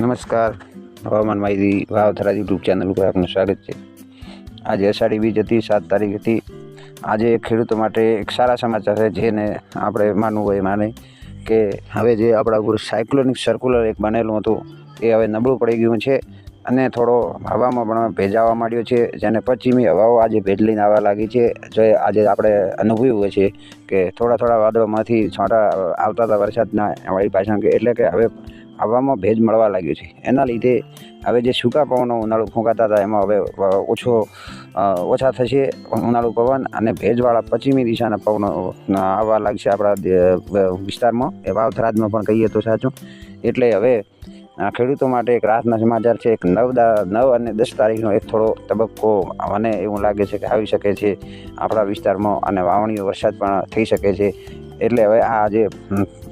નમસ્કાર. હવામાન માહિતી વાવથરા યુટ્યુબ ચેનલ ઉપર આપનું સ્વાગત છે. આજે અષાઢી બીજ હતી, સાત તારીખ હતી. આજે ખેડૂતો માટે એક સારા સમાચાર છે જેને આપણે માનવું હોય માને કે હવે જે આપણા ઉપર સાયક્લોનિક સર્ક્યુલર એક બનેલું હતું, એ હવે નબળું પડી ગયું છે. અને થોડો હવામાં પણ ભેજ આવવા માંડ્યો છે, જેને પશ્ચિમી હવાઓ આજે ભેજ લઈને આવવા લાગી છે. જે આજે આપણે અનુભવ્યું છે કે થોડા થોડા વાદળોમાંથી છોટા આવતા હતા વરસાદના વાળી પાછળ એટલે કે હવે હવામાં ભેજ મળવા લાગ્યો છે. એના લીધે હવે જે સૂકા પવનો ઉનાળુ ફૂંકાતા હતા, એમાં હવે ઓછો ઓછા થશે ઉનાળુ પવન અને ભેજવાળા પશ્ચિમી દિશાના પવનો આવવા લાગશે આપણા વિસ્તારમાં. એ વાવથરાજમાં પણ કહીએ તો સાચું. એટલે હવે ખેડૂતો માટે એક રાહતના સમાચાર છે. એક નવ નવ અને દસ તારીખનો એક થોડો તબક્કો મને એવું લાગે છે કે આવી શકે છે. આપણા વિસ્તારમાં અને વાવણીઓ વરસાદ પણ થઈ શકે છે. એટલે હવે આ જે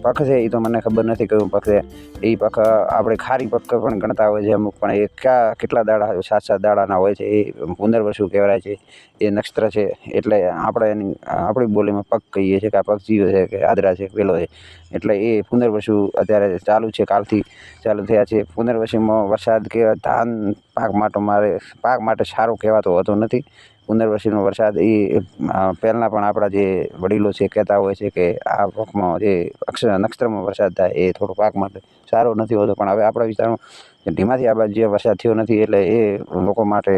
પખ છે એ તો મને ખબર નથી કયું પખ છે એ પખ, આપણે ખારી પખ પણ ગણતા હોય છે અમુક, પણ એ ક્યાં, કેટલા દાડા સાત સાત દાડાના હોય છે એ પુનર્વસુ કહેવાય છે, એ નક્ષત્ર છે, એટલે આપણે એની, આપણી બોલીમાં પગ કહીએ છીએ કે આ પગ જીવ છે કે આદરા છે, પેલો છે. એટલે એ પુનર્વસુ અત્યારે ચાલુ છે, કાલથી ચાલુ થયા છે. પુનર્વસુમાં વરસાદ કે ધાન, પાક માટે મારે, પાક માટે સારો કહેવાતો હોતો નથી. પુનર્વસીનો વરસાદ એ પહેલાં પણ આપણા જે વડીલો છે કહેતા હોય છે કે આ પાકમાં જે અક્ષર નક્ષત્રમાં વરસાદ થાય એ થોડો પાક માટે સારો નથી હોતો. પણ હવે આપણા વિસ્તારમાં ધીમાથી આ જે વરસાદ થયો નથી એટલે એ લોકો માટે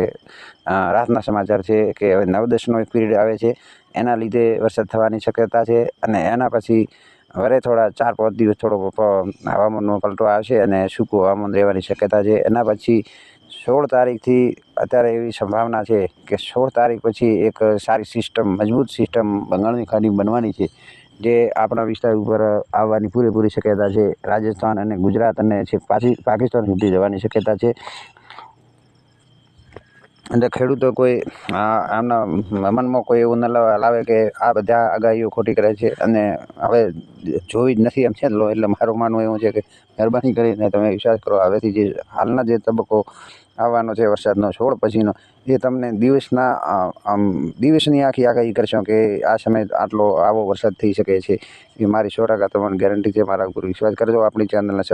રાતના સમાચાર છે કે હવે નવ દસનો એક પીરિયડ આવે છે. એના લીધે વરસાદ થવાની શક્યતા છે અને એના પછી વરે થોડા ચાર, પાંચ દિવસ થોડો હવામાનનો પલટો આવશે અને સૂકું હવામાન રહેવાની શક્યતા છે. એના પછી સોળ તારીખથી અત્યારે એવી સંભાવના છે કે સોળ તારીખ પછી એક સારી સિસ્ટમ, મજબૂત સિસ્ટમ બંગાળની ખાડી બનવાની છે, જે આપણા વિસ્તાર ઉપર આવવાની પૂરેપૂરી શક્યતા છે. રાજસ્થાન અને ગુજરાત અને છે પાછી પાકિસ્તાન સુધી જવાની શક્યતા છે. અને ખેડૂતો કોઈ આમના મનમાં કોઈ એવું ન લાવે કે આ બધા આગાહીઓ ખોટી કરે છે અને હવે જોઈ જ નથી એમ છે લો, એટલે મારું માનવું એવું છે કે મહેરબાની કરીને તમે વિશ્વાસ કરો હવેથી જે હાલના જે તબક્કો આવવાનો છે વરસાદનો છોડ પછીનો, એ તમને દિવસના આમ, દિવસની આખી આગાહી કરશો કે આ સમય આટલો, આવો વરસાદ થઈ શકે છે, એ મારી સો ટકા તમને ગેરંટી છે, મારા ઉપર વિશ્વાસ કરજો, આપણી ચેનલને